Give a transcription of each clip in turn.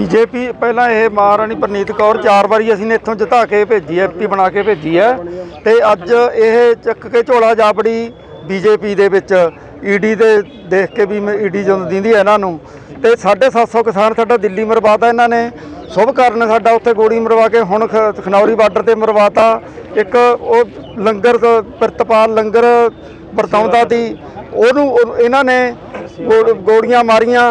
BJP ਪਹਿਲਾਂ ਇਹ ਮਹਾਰਾਣੀ ਪ੍ਰਨੀਤ ਕੌਰ ਚਾਰ ਵਾਰੀ ਅਸੀਂ ਨੇ ਇੱਥੋਂ ਜਿਤਾ ਕੇ ਭੇਜੀ ਹੈ ਐਮਪੀ ਬਣਾ ਕੇ ਭੇਜੀ ਹੈ। ਤੇ ਅੱਜ ਇਹ ਚੱਕ ਕੇ ਝੋਲਾ ਜਾਪੜੀ ਬੀਜੇਪੀ ਦੇ ਵਿੱਚ ਈਡੀ ਦੇ ਦੇਖ ਕੇ ਵੀ ਈਡੀ ਜਦੋਂ ਦਿੰਦੀ ਹੈ ਇਹਨਾਂ ਨੂੰ। ਤੇ 750 ਕਿਸਾਨ ਸਾਡਾ ਦਿੱਲੀ ਮਰਵਾਤਾ ਇਹਨਾਂ ਨੇ। ਸ਼ੁਭ ਕਾਰਨ ਸਾਡਾ ਉੱਥੇ ਗੋਲੀ ਮਰਵਾ ਕੇ ਹੁਣ ਖ- ਖਨੌਰੀ ਬਾਰਡਰ ਤੇ ਮਰਵਾਤਾ। ਇੱਕ ਉਹ ਲੰਗਰ ਤੋਂ ਲੰਗਰ ਵਰਤਾਉਂਦਾ ਸੀ। ਉਹਨੂੰ, ਉਹ- ਇਹਨਾਂ ਨੇ ਗੋ- ਗੋਲੀਆਂ ਮਾਰੀਆਂ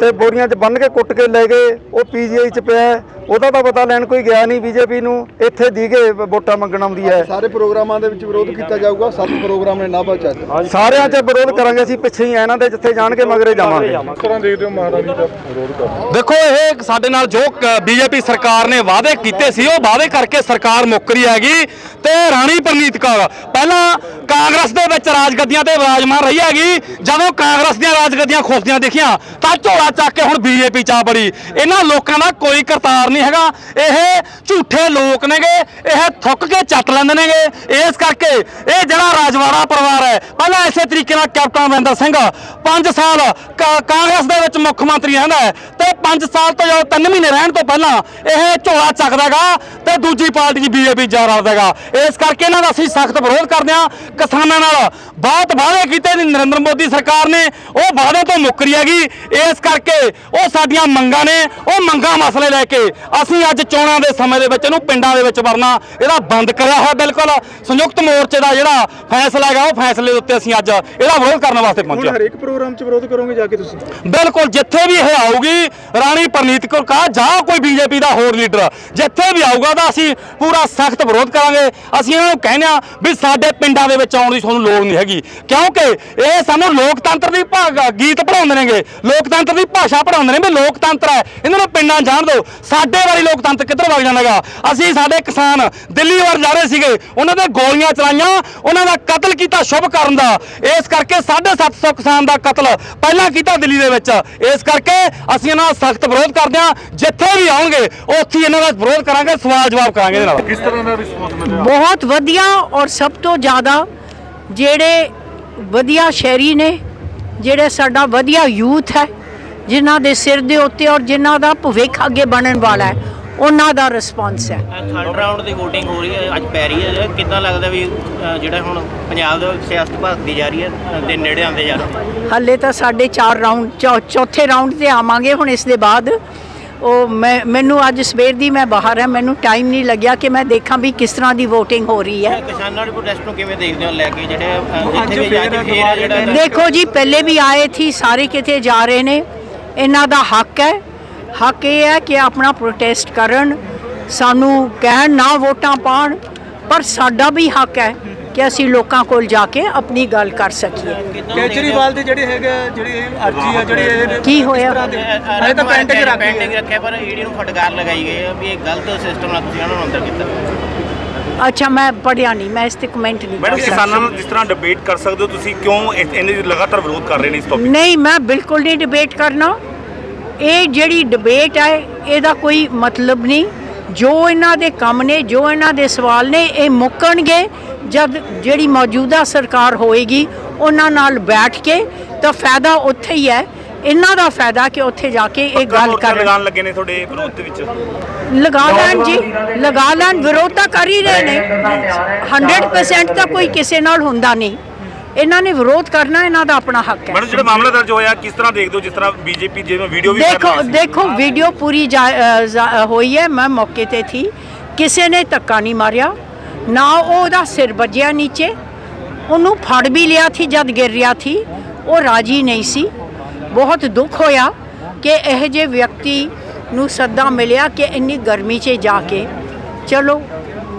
ਤੇ ਬੋਰੀਆਂ 'ਚ ਬੰਨ ਕੇ ਕੁੱਟ ਕੇ ਲੈ ਗਏ। ਉਹ ਪੀਜੀਆਈ 'ਚ ਪਿਆ ਹੈ। ਉਹਦਾ ਤਾਂ ਪਤਾ ਲੈਣ ਕੋਈ ਗਿਆ ਨਹੀਂ ਬੀਜੇਪੀ ਨੂੰ। ਇੱਥੇ ਦੀ ਕੇ ਵੋਟਾਂ ਮੰਗਣ ਆਉਂਦੀ ਹੈ। ਸਾਰੇ ਪ੍ਰੋਗਰਾਮਾਂ ਦੇ ਵਿੱਚ ਵਿਰੋਧ ਕੀਤਾ ਜਾਊਗਾ। ਸੱਤ ਪ੍ਰੋਗਰਾਮ ਨੇ ਨਾਭਾ ਚ ਅੱਜ ਸਾਰਿਆਂ 'ਚ ਵਿਰੋਧ ਕਰਾਂਗੇ ਅਸੀਂ ਪਿੱਛੇ ਹੀ ਆ ਇਹਨਾਂ ਦੇ ਜਿੱਥੇ ਜਾਣਗੇ ਮਗਰੇ ਜਾਵਾਂਗੇ। ਤਰ੍ਹਾਂ ਦੇਖਦੇ ਹੋ ਮਹਾਰਾਣੀ ਦਾ ਵਿਰੋਧ ਕਰ ਦੇਖੋ ਇਹ ਸਾਡੇ ਨਾਲ ਜੋ ਬੀਜੇਪੀ ਸਰਕਾਰ ਨੇ ਵਾਅਦੇ ਕੀਤੇ ਸੀ ਉਹ ਵਾਅਦੇ ਕਰਕੇ ਸਰਕਾਰ ਮੁੱਕ ਰਹੀ ਹੈਗੀ। ਤੇ ਰਾਣੀ ਪ੍ਰਨੀਤ ਕੌਰ ਪਹਿਲਾਂ ਕਾਂਗਰਸ ਦੇ ਵਿੱਚ ਰਾਜਗੱਦੀਆਂ ਤੇ ਵਿਰਾਜਮਾਨ ਰਹੀ ਹੈਗੀ। ਜਦੋਂ ਕਾਂਗਰਸ ਦੀਆਂ ਰਾਜਗੱਦੀਆਂ ਖੋਸਦੀਆਂ ਦੇਖੀਆਂ, ਤਾਂ ਝੋਲਾ ਚੱਕ ਕੇ ਹੁਣ ਬੀਜੇਪੀ ਚ ਆ ਬੜੀ। ਇਹਨਾਂ ਲੋਕਾਂ ਦਾ ਕੋਈ ਕਰਤਾਰ ਨਹੀਂ ਹੈਗਾ। ਇਹ ਝੂਠੇ ਲੋਕ ਨੇਗੇ, ਇਹ ਥੁੱਕ ਕੇ ਚੱਟ ਲੈਂਦੇ ਨੇਗੇ। ਇਸ ਕਰਕੇ ਇਹ ਜਿਹੜਾ ਰਾਜਵਾੜਾ ਪਰਿਵਾਰ ਹੈ, ਪਹਿਲਾਂ ਇਸੇ ਤਰੀਕੇ ਨਾਲ ਕੈਪਟਨ ਅਮਰਿੰਦਰ ਸਿੰਘ 5 ਸਾਲ ਕਾਂਗਰਸ ਦੇ ਵਿੱਚ ਮੁੱਖ ਮੰਤਰੀ ਰਹਿੰਦਾ ਹੈ ਤੇ 5 ਸਾਲ ਤੋਂ ਜਦੋਂ 3 ਮਹੀਨੇ ਰਹਿਣ ਤੋਂ ਪਹਿਲਾਂ ਇਹ ਝੋਲਾ ਚੱਕਦਾਗਾ ਤੇ ਦੂਜੀ ਪਾਰਟੀ ਦੀ ਬੀਜੇਪੀ ਜਾ ਰਲਦਾਗਾ ਇਸ ਕਰਕੇ ਇਹਨਾਂ ਦਾ ਅਸੀਂ ਸਖਤ ਵਿਰੋਧ ਕਰਦੇ ਹਾਂ। ਕਿਸਾਨਾਂ ਨਾਲ ਬਹੁਤ ਵਾਅਦੇ ਕੀਤੇ ਨੇ ਨਰਿੰਦਰ ਮੋਦੀ ਸਰਕਾਰ ਨੇ। ਉਹ ਵਾਅਦੇ ਤੋਂ ਮੁੱਕ ਰਹੀ ਹੈਗੀ। ਇਸ ਕਰਕੇ ਉਹ ਸਾਡੀਆਂ ਮੰਗਾਂ ਨੇ ਉਹ ਮੰਗਾਂ ਮਸਲੇ ਲੈ ਕੇ ਅਸੀਂ ਅੱਜ ਚੋਣਾਂ ਦੇ ਸਮੇਂ ਦੇ ਵਿੱਚ ਇਹਨੂੰ ਪਿੰਡਾਂ ਦੇ ਵਿੱਚ ਵਰਨਾ ਇਹਦਾ ਬੰਦ ਕਰਿਆ ਹੋਇਆ ਬਿਲਕੁਲ। ਸੰਯੁਕਤ ਮੋਰਚੇ ਦਾ ਜਿਹੜਾ ਫੈਸਲਾ ਹੈਗਾ ਉਹ ਫੈਸਲੇ ਦੇ ਉੱਤੇ ਅਸੀਂ ਅੱਜ ਇਹਦਾ ਵਿਰੋਧ ਕਰਨ ਵਾਸਤੇ ਪਹੁੰਚੇ ਹਾਂ। ਹਰੇਕ ਪ੍ਰੋਗਰਾਮ 'ਚ ਵਿਰੋਧ ਕਰੋਗੇ ਜਾ ਕੇ ਤੁਸੀਂ? ਬਿਲਕੁਲ ਜਿੱਥੇ ਵੀ ਇਹ ਆਊਗੀ ਰਾਣੀ ਪ੍ਰਨੀਤ ਕੌਰ ਕਾ ਜਾਂ ਕੋਈ ਬੀਜੇਪੀ ਦਾ ਹੋਰ ਲੀਡਰ ਜਿੱਥੇ ਵੀ ਆਊਗਾ ਤਾਂ ਅਸੀਂ ਪੂਰਾ ਸਖਤ ਵਿਰੋਧ ਕਰਾਂਗੇ। ਅਸੀਂ ਇਹਨਾਂ ਨੂੰ ਕਹਿੰਦੇ ਆ ਵੀ ਸਾਡੇ ਪਿੰਡਾਂ ਦੇ ਵਿੱਚ ਆਉਣ ਦੀ ਤੁਹਾਨੂੰ ਲੋੜ ਨਹੀਂ ਹੈਗੀ ਕਿਉਂਕਿ ਇਹ ਸਾਨੂੰ ਲੋਕਤੰਤਰ ਦੀ ਭਾ- ਗੀਤ ਪੜਾਉਂਦੇ ਨੇਗੇ। ਲੋਕਤੰਤਰ ਦੀ ਭਾਸ਼ਾ ਪੜਾਉਂਦੇ ਨੇ ਵੀ ਲੋਕਤੰਤਰ ਹੈ। ਇਹਨਾਂ ਨੂੰ ਪਿੰਡਾਂ ਜਾਣ ਦਿਓ। ਸਾਡੇ ਵਾਲੀ ਲੋਕਤੰਤਰ ਕਿੱਧਰ ਵਗ ਜਾਣਾਗਾ ਅਸੀਂ ਸਾਡੇ ਕਿਸਾਨ ਦਿੱਲੀ ਵੱਲ ਜਾ ਰਹੇ ਸੀਗੇ। ਉਹਨਾਂ ਦੇ ਗੋਲੀਆਂ ਚਲਾਈਆਂ। ਉਹਨਾਂ ਦਾ ਕਤਲ ਕੀਤਾ ਸ਼ੁਭ ਕਰਨ ਦਾ। ਇਸ ਕਰਕੇ 750 ਕਿਸਾਨ ਦਾ ਕਤਲ ਪਹਿਲਾਂ ਕੀਤਾ ਦਿੱਲੀ ਦੇ ਵਿੱਚ। ਇਸ ਕਰਕੇ ਅਸੀਂ ਇਹਨਾਂ ਦਾ ਸਖਤ ਵਿਰੋਧ ਕਰਦੇ ਹਾਂ। ਜਿੱਥੇ ਵੀ ਆਉਣਗੇ ਉੱਥੇ ਹੀ ਇਹਨਾਂ ਦਾ ਵਿਰੋਧ ਕਰਾਂਗੇ ਸਵਾਲ ਜਵਾਬ ਕਰਾਂਗੇ ਇਹਦੇ ਨਾਲ ਕਿਸ ਤਰ੍ਹਾਂ ਦਾ ਰਿਸਪੌਂਸ ਮਿਲਿਆ? ਬਹੁਤ ਵਧੀਆ ਔਰ ਸਭ ਤੋਂ ਜ਼ਿਆਦਾ ਜਿਹੜੇ ਵਧੀਆ ਸ਼ਹਿਰੀ ਨੇ ਜਿਹੜੇ ਸਾਡਾ ਵਧੀਆ ਯੂਥ ਹੈ ਜਿਨ੍ਹਾਂ ਦੇ ਸਿਰ ਦੇ ਉੱਤੇ ਔਰ ਜਿਨ੍ਹਾਂ ਦਾ ਭਵਿੱਖ ਅੱਗੇ ਬਣਨ ਵਾਲਾ ਹੈ ਉਹਨਾਂ ਦਾ ਰਿਸਪਾਂਸ ਹੈ। ਥਰਡ ਰਾਊਂਡ ਦੀ VOTING ਹੋ ਰਹੀ ਹੈ ਅੱਜ ਪੈ ਰਹੀ ਹੈ। ਕਿੱਦਾਂ ਲੱਗਦਾ ਵੀ ਅ, ਜਿਹੜਾ ਹੁਣ ਪੰਜਾਬ ਦੇ ਵਿੱਚ ਸਿਆਸਤ ਭਖਦੀ ਜਾ ਰਹੀ ਹੈ ਅ, ਦੇ ਨੇੜੇ ਆਉਂਦੇ ਜਾ ਰਹੇ ਹਾਲੇ ਤਾਂ ਸਾਡੇ 4 ਰਾਊਂਡ ਚੌ- ਚੌਥੇ ਰਾਊਂਡ ਤੇ ਆਵਾਂਗੇ ਹੁਣ ਇਸ ਦੇ ਬਾਅਦ। ਉਹ ਮੈਂ ਮੈਨੂੰ ਅੱਜ ਸਵੇਰ ਦੀ ਮੈਂ ਬਾਹਰ ਹਾਂ ਮੈਨੂੰ ਟਾਈਮ ਨਹੀਂ ਲੱਗਿਆ ਕਿ ਮੈਂ ਦੇਖਾਂ ਵੀ ਕਿਸ ਤਰ੍ਹਾਂ ਦੀ VOTING ਹੋ ਰਹੀ ਹੈ। ਕਿਸਾਨਾਂ ਦੇ ਪ੍ਰੋਟੈਸਟ ਨੂੰ ਕਿਵੇਂ ਦੇਖਦੇ ਹੋ ਲੈ ਕੇ ਜਿਹੜੇ ਅ, ਜਿੱਥੇ ਵੀ ਅੱਜ ਫੇਰ ਹੈ ਜਿਹੜਾ ਦੇਖੋ ਜੀ ਪਹਿਲੇ ਵੀ ਆਏ ਥੀ ਸਾਰੇ ਕਿਤੇ ਜਾ ਰਹੇ ਨੇ। ਇਹਨਾਂ ਦਾ ਹੱਕ ਹੈ। ਹੱਕ ਇਹ ਹੈ ਕਿ ਆਪਣਾ ਪ੍ਰੋਟੈਸਟ ਕਰਨ ਸਾਨੂੰ ਕਹਿਣ ਨਾ ਵੋਟਾਂ ਪਾਣ ਪਰ ਸਾਡਾ ਵੀ ਹੱਕ ਹੈ ਕਿ ਅਸੀਂ ਲੋਕਾਂ ਕੋਲ ਜਾ ਕੇ ਆਪਣੀ ਗੱਲ ਕਰ ਸਕੀਏ। ਕੇਜਰੀਵਾਲ ਦੀ ਜਿਹੜੀ ਹੈਗਾ ਜਿਹੜੀ ਅਰਜੀ ਆ ਜਿਹੜੀ ਇਹ ਕੀ ਹੋਇਆ? ਅਜੇ ਤਾਂ ਪੈਂਡਿੰਗ ਰੱਖ ਪੈਂਡਿੰਗ ਰੱਖਿਆ ਪਰ ਈਡੀ ਨੂੰ ਫਟਕਾਰ ਲਗਾਈ ਗਈ ਹੈ ਵੀ ਇਹ ਗਲਤ ਸਿਸਟਮ ਨਾਲ ਤੁਸੀਂ ਉਹਨਾਂ ਨੂੰ ਅੰਦਰ ਕੀਤਾ। ਅੱਛਾ ਮੈਂ ਪੜਿਆ ਨਹੀਂ ਮੈਂ ਇਸ ਤੇ ਕਮੈਂਟ ਨਹੀਂ ਮੈਡਮ ਕਿਸਾਨਾਂ ਨਾਲ ਜਿਸ ਤਰ੍ਹਾਂ ਡਿਬੇਟ ਕਰ ਸਕਦੇ ਹੋ ਤੁਸੀਂ ਕਿਉਂ ਇਹ- ਇਹਨੇ ਲਗਾਤਾਰ ਵਿਰੋਧ ਕਰ ਰਹੇ ਨੇ ਇਸ ਟੌਪਿਕ ਨਹੀਂ ਮੈਂ ਬਿਲਕੁਲ ਨਹੀਂ ਡਿਬੇਟ ਕਰਨਾ। ਇਹ ਜਿਹੜੀ ਡਿਬੇਟ ਹੈ ਇਹਦਾ ਕੋਈ ਮਤਲਬ ਨਹੀਂ। ਜੋ ਇਹਨਾਂ ਦੇ ਕੰਮ ਨੇ ਜੋ ਇਹਨਾਂ ਦੇ ਸਵਾਲ ਨੇ ਇਹ ਮੁੱਕਣਗੇ। ਜਦ ਜਿਹੜੀ ਮੌਜੂਦਾ ਸਰਕਾਰ ਹੋਏਗੀ ਉਹਨਾਂ ਨਾਲ ਬੈਠ ਕੇ ਤਾਂ ਫਾਇਦਾ ਉੱਥੇ ਹੀ ਹੈ। ਇਹਨਾਂ ਦਾ ਫਾਇਦਾ ਕਿ ਉੱਥੇ ਜਾ ਕੇ ਇਹ ਗੱਲ ਕਰਨ। ਲਗਾਉਣ ਲੱਗੇ ਨੇ ਤੁਹਾਡੇ ਵਿਰੋਧ ਦੇ ਵਿੱਚ? ਲਗਾ ਲੈਣ ਜੀ ਲਗਾ ਲੈਣ ਵਿਰੋਧ ਤਾਂ ਕਰ ਹੀ ਰਹੇ ਨੇ। 100% ਤਾਂ ਕੋਈ ਕਿਸੇ ਨਾਲ ਹੁੰਦਾ ਨਹੀਂ। ਇਹਨਾਂ ਨੇ ਵਿਰੋਧ ਕਰਨਾ ਇਹਨਾਂ ਦਾ ਆਪਣਾ ਹੱਕ ਹੈ। ਮੈਡਮ ਜਿਹੜਾ ਮਾਮਲਾ ਦਰਜ ਹੋਇਆ ਕਿਸ ਤਰ੍ਹਾਂ ਦੇਖਦੇ ਹੋ ਜਿਸ ਤਰ੍ਹਾਂ ਬੀਜੇਪੀ ਜਿਵੇਂ ਵੀਡੀਓ ਵੀ ਦੇਖੋ ਕਰ। ਦੇਖੋ ਵੀਡੀਓ ਪੂਰੀ ਹੋਈ ਹੈ। ਮੈਂ ਮੌਕੇ ਤੇ ਥੀ। ਕਿਸੇ ਨੇ ਧੱਕਾ ਨਹੀਂ ਮਾਰਿਆ। ਨਾ ਉਹ ਉਹਦਾ ਸਿਰ ਵੱਜਿਆ ਨੀਚੇ, ਉਹਨੂੰ ਫੜ ਵੀ ਲਿਆ ਸੀ ਜਦ ਗਿਰ ਰਿਹਾ ਸੀ, ਉਹ ਰਾਜੀ ਨਹੀਂ ਸੀ। ਬਹੁਤ ਦੁੱਖ ਹੋਇਆ ਕਿ ਇਹ ਜੇ ਵਿਅਕਤੀ ਨੂੰ ਸੱਦਾ ਮਿਲਿਆ ਕਿ ਇੰਨੀ ਗਰਮੀ 'ਚ ਜਾ ਕੇ, ਚਲੋ,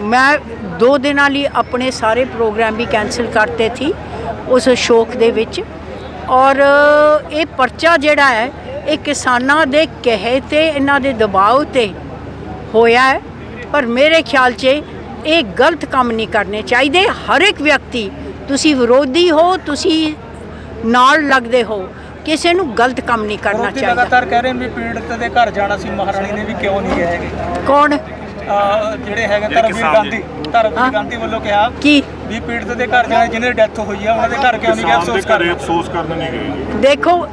ਮੈਂ ਦੋ ਦਿਨਾਂ ਲਈ ਆਪਣੇ ਸਾਰੇ ਪ੍ਰੋਗਰਾਮ ਵੀ ਕੈਨਸਲ ਕਰਤੇ ਸੀ ਉਸ ਸ਼ੋਕ ਦੇ ਵਿੱਚ। ਔਰ ਇਹ ਪਰਚਾ ਜਿਹੜਾ ਹੈ, ਇਹ ਕਿਸਾਨਾਂ ਦੇ ਕਹੇ ਤੇ, ਇਹਨਾਂ ਦੇ ਦਬਾਅ ਤੇ ਹੋਇਆ ਹੈ। ਪਰ ਮੇਰੇ ਖਿਆਲ 'ਚ ਇਹ ਗਲਤ ਕੰਮ ਨਹੀਂ ਕਰਨੇ ਚਾਹੀਦੇ। ਹਰ ਇੱਕ ਵਿਅਕਤੀ ਤੁਸੀਂ ਵਿਰੋਧੀ ਹੋ ਤੁਸੀਂ ਨਾਲ ਲੱਗਦੇ ਹੋ ਕਿਸੇ ਨੂੰ ਗਲਤ ਕੰਮ ਨਹੀਂ ਕਰਨਾ ਚਾਹੀਦਾ। ਲਗਾਤਾਰ ਕਹਿ ਰਹੇ ਨੇ ਵੀ ਪੀੜਤ ਦੇ ਘਰ ਜਾਣਾ ਸੀ ਮਹਾਰਾਣੀ ਨੇ ਵੀ ਕਿਉਂ ਨਹੀਂ ਗਏ ਹੈਗੇ? ਕੌਣ? ਜਿਹੜੇ ਹੈਗੇ ਧਰਮਵੀਰ ਗਾਂਧੀ। ਧਰਮਵੀਰ। ਗਾਂਧੀ ਵੱਲੋਂ ਕਿਹਾ ਕੀ? ਵੀ ਪੀੜਤ ਦੇ ਘਰ ਜਾਣਾ ਜਿਹਨੇ ਡੈਥ ਹੋਈ ਆ ਉਹਨਾਂ ਦੇ ਘਰ ਕਿਉਂ ਨਹੀਂ ਗਏ ਅਫਸੋਸ ਕਰ। ਰਹੇ ਅਫਸੋਸ ਕਰਨ ਨਹੀਂ ਗਏ। ਦੇਖੋ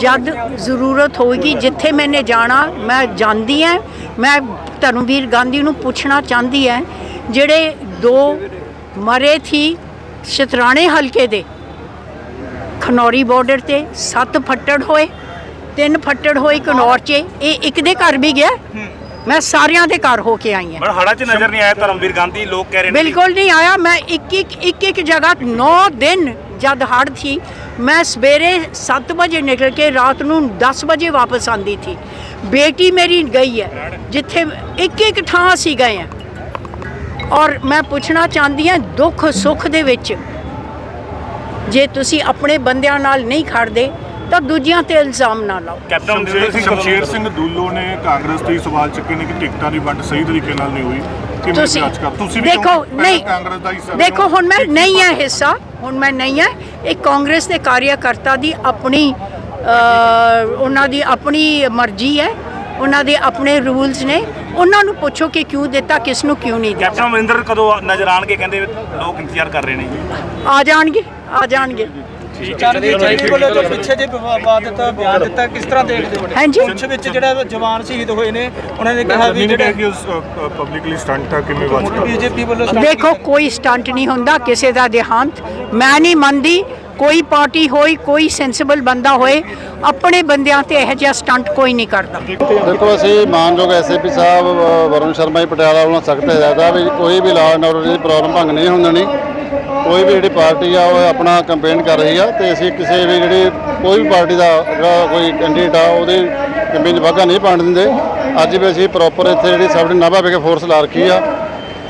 ਜਦ ਜ਼ਰੂਰਤ ਹੋਏਗੀ ਜਿੱਥੇ ਮੈਨੇ ਜਾਣਾ ਮੈਂ ਜਾਂਦੀ ਹਾਂ ਮੈਂ ਧਰਮਵੀਰ ਗਾਂਧੀ ਨੂੰ ਪੁੱਛਣਾ ਚਾਹੁੰਦੀ ਹਾਂ ਜਿਹੜੇ ਦੋ ਮਰੇ ਥੀ ਸ਼ਤਰਾਣੇ ਹਲਕੇ ਦੇ। ਖਨੌਰੀ ਬਾਰਡਰ ਤੇ ਸੱਤ ਫੱਟੜ ਹੋਏ ਤਿੰਨ ਫੱਟੜ ਹੋਏ ਕਨੌਰ 'ਚ। ਇਹ ਇੱਕ ਦੇ ਘਰ ਵੀ ਗਿਆ। ਮੈਂ ਸਾਰਿਆਂ ਦੇ ਘਰ ਹੋ ਕੇ ਆਈ ਹਾਂ। ਪਰ ਹੜਾ 'ਚ ਨਜ਼ਰ ਨਹੀਂ ਆਇਆ ਧਰਮਵੀਰ ਗਾਂਧੀ ਲੋਕ ਕਹਿ ਰਹੇ ਨੇ ਬਿਲਕੁਲ ਨਹੀਂ ਆਇਆ। ਮੈਂ ਇੱਕ ਇੱਕ ਇੱਕ ਇੱਕ ਜਗ੍ਹਾ 9 ਦਿਨ ਜਦ ਹੜ੍ਹ ਥੀ ਮੈਂ ਸਵੇਰੇ 7 ਵਜੇ ਨਿਕਲ ਕੇ ਰਾਤ ਨੂੰ 10 ਵਜੇ ਵਾਪਸ ਆਂਦੀ ਥੀ। ਬੇਟੀ ਮੇਰੀ ਗਈ ਹੈ ਜਿੱਥੇ ਇੱਕ ਇੱਕ ਥਾਂ ਅਸੀਂ ਗਏ ਹਾਂ। ਔਰ ਮੈਂ ਪੁੱਛਣਾ ਚਾਹੁੰਦੀ ਹਾਂ ਦੁੱਖ ਸੁੱਖ ਦੇ ਵਿੱਚ ਜੇ ਤੁਸੀਂ ਆਪਣੇ ਬੰਦਿਆਂ ਨਾਲ ਨਹੀਂ ਖੜਦੇ ਤਾਂ ਦੂਜਿਆਂ ਤੇ ਇਲਜ਼ਾਮ ਨਾ ਲਾਓ। ਕੈਪਟਨ ਸ਼ਮਸ਼ੇਰ ਸਿੰਘ ਦੂਲੋ ਨੇ ਕਾਂਗਰਸ ਤੇ ਹੀ ਸਵਾਲ ਚੱਕੇ ਨੇ ਕਿ ਟਿਕਟਾਂ ਦੀ ਵੰਡ ਸਹੀ ਤਰੀਕੇ ਨਾਲ ਨਹੀਂ ਹੋਈ। ਕਿਵੇਂ ਤੁਸੀਂ ਤੁਸੀਂ ਵੀ ਦੇਖੋ ਨਹੀਂ ਕਾਂਗਰਸ ਦਾ ਹਿੱਸਾ ਦੇਖੋ ਹੁਣ ਮੈਂ। ਨਹੀਂ ਹੈ ਹਿੱਸਾ ਹੁਣ ਮੈਂ ਨਹੀਂ ਹੈ। ਇਹ ਕਾਂਗਰਸ ਦੇ ਕਾਰਿਆਕਰਤਾ ਦੀ ਆਪਣੀ ਉਹਨਾਂ ਦੀ ਆਪਣੀ ਮਰਜ਼ੀ ਹੈ ਉਹਨਾਂ ਦੇ ਆਪਣੇ ਰੂਲਸ ਨੇ। ਉਹਨਾਂ ਨੂੰ ਪੁੱਛੋ ਕਿ ਕਿਉਂ ਦਿੱਤਾ ਕਿਸ ਨੂੰ ਕਿਉਂ ਨਹੀਂ ਦਿੱਤਾ। ਕੈਪਟਨ ਅਮਰਿੰਦਰ ਕਦੋਂ ਨਜ਼ਰ ਆਣਗੇ ਕਹਿੰਦੇ ਲੋਕ ਇੰਤਜ਼ਾਰ ਕਰ ਰਹੇ ਨੇ ਆ ਜਾਣਗੇ ਆ ਜਾਣਗੇ। ਚਰਨਜੀਤ ਚੰਨੀ ਵੱਲੋਂ ਜੋ ਪਿੱਛੇ ਜੇ ਵਿਵਾਦ ਦਿੱਤਾ ਬਿਆਨ ਦਿੱਤਾ ਕਿਸ ਤਰ੍ਹਾਂ ਦੇਖਦੇ ਹੋ? ਹਾਂਜੀ। ਪੁੰਛ ਵਿੱਚ ਜਿਹੜਾ ਜਵਾਨ ਸ਼ਹੀਦ ਹੋਏ ਨੇ ਉਹਨਾਂ ਨੇ ਕਿਹਾ ਵੀ ਨਹੀਂ ਜਿਹੜੇ ਕਿ ਉਸ ਪਬਲਿਕਲੀ ਸਟੰਟ ਆ ਕਿਵੇਂ ਵਾਚ ਕਰ ਬੀਜੇਪੀ ਵੱਲੋਂ start ਦੇਖੋ ਕੋਈ ਸਟੰਟ ਨਹੀਂ ਹੁੰਦਾ ਕਿਸੇ ਦਾ ਦੇਹਾਂਤ। ਮੈਂ ਨਹੀਂ ਮੰਨਦੀ ਕੋਈ ਪਾਰਟੀ ਹੋਈ, ਕੋਈ ਸੈਂਸਿਬਲ ਬੰਦਾ ਹੋਏ, ਆਪਣੇ ਬੰਦਿਆਂ ਤੇ ਇਹੋ ਜਿਹਾ ਸਟੰਟ ਕੋਈ ਨਹੀਂ ਕਰਦਾ। ਦੇਖੋ, ਅਸੀਂ ਮਾਨਯੋਗ ਐਸਏਪੀ ਸਾਹਿਬ ਵਰੁਣ ਸ਼ਰਮਾ ਜੀ ਪਟਿਆਲਾ ਵੱਲੋਂ ਸਖਤ ਹਦਾਇਤ ਵੀ, ਕੋਈ ਵੀ ਲਾਅ ਐਂਡ ਆਰਡਰ ਦੀ ਪ੍ਰੋਬਲਮ ਭੰਗ ਨਹੀਂ ਹੁੰਦੀ ਨਹੀਂ ਕੋਈ ਵੀ ਜਿਹੜੀ ਪਾਰਟੀ ਆ, ਉਹ ਆਪਣਾ ਕੈਂਪੇਨ ਕਰ ਰਹੀ ਆ, ਤੇ ਅਸੀਂ ਕਿਸੇ ਵੀ ਜਿਹੜੀ ਕੋਈ ਵੀ ਪਾਰਟੀ ਦਾ ਜਿਹੜਾ ਕੋਈ ਕੈਂਡੀਡੇਟ ਆ, ਉਹਦੇ ਕੰਪੇਨ 'ਚ ਵਾਧਾ ਨਹੀਂ ਪਾਉਣ ਦਿੰਦੇ। ਅੱਜ ਵੀ ਅਸੀਂ ਪ੍ਰੋਪਰ ਇੱਥੇ ਜਿਹੜੀ ਸਾਡੀ ਨਾਭਾ ਵਿਖੇ ਫੋਰਸ ਲਾ ਰੱਖੀ ਆ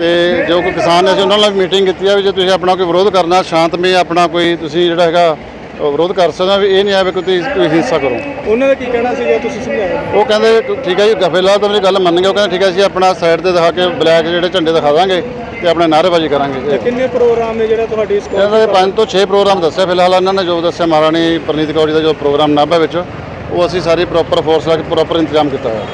ਤੇ ਜੋ ਕੋਈ ਕਿਸਾਨ ਨੇ ਅਸੀਂ ਉਹਨਾਂ ਨਾਲ ਮੀਟਿੰਗ ਕੀਤੀ ਆ ਵੀ ਜੇ ਤੁਸੀਂ ਆਪਣਾ ਕੋਈ ਵਿਰੋਧ ਕਰਨਾ ਸ਼ਾਂਤਮਈ ਆਪਣਾ ਕੋਈ ਤੁਸੀਂ ਜਿਹੜਾ ਹੈਗਾ ਉਹ ਵਿਰੋਧ ਕਰ ਸਕਦੇ ਹੋ ਵੀ ਇਹ ਨਹੀਂ ਆ ਵੀ ਕੋਈ ਤੁਸੀਂ ਕੋਈ ਹਿੰਸਾ ਕਰੋ। ਉਹਨਾਂ ਦਾ ਕੀ ਕਹਿਣਾ ਸੀਗਾ ਤੁਸੀਂ ਸਮਝਾਇਆ? ਉਹ ਕਹਿੰਦੇ ਕਿ ਠੀਕ ਹੈ ਜੀ ਗਫੇਲਾ ਤਾਂ ਮੇਰੀ ਗੱਲ ਮੰਨ ਗਏ ਉਹ ਕਹਿੰਦੇ ਠੀਕ ਹੈ ਅਸੀਂ ਆਪਣਾ ਸਾਈਡ ਤੇ ਦਿਖਾ ਕੇ ਬਲੈਕ ਜਿਹੜੇ ਝੰਡੇ ਦਿਖਾ ਦਾਂਗੇ ਤੇ ਆਪਣਾ ਨਾਅਰੇਬਾਜ਼ੀ ਕਰਾਂਗੇ। ਕਿੰਨੇ ਪ੍ਰੋਗਰਾਮ ਨੇ ਜਿਹੜਾ ਤੁਹਾਡੀ ਇਸ ਇਹਨਾਂ ਦੇ ਪੰਜ ਤੋਂ 6 ਪ੍ਰੋਗਰਾਮ ਦੱਸਿਆ ਫਿਲਹਾਲ ਇਹਨਾਂ ਨੇ ਜੋ ਦੱਸਿਆ ਮਹਾਰਾਣੀ ਪ੍ਰਨੀਤ ਕੌਰ ਜੀ ਦਾ ਜੋ ਪ੍ਰੋਗਰਾਮ ਨਾਭਾ ਵਿੱਚ ਉਹ ਅਸੀਂ ਸਾਰੀ ਪ੍ਰੋਪਰ ਫੋਰਸ ਲਾ ਕੇ ਪ੍ਰੋਪਰ ਇੰਤਜ਼ਾਮ ਕੀਤਾ ਹੋਇਆ।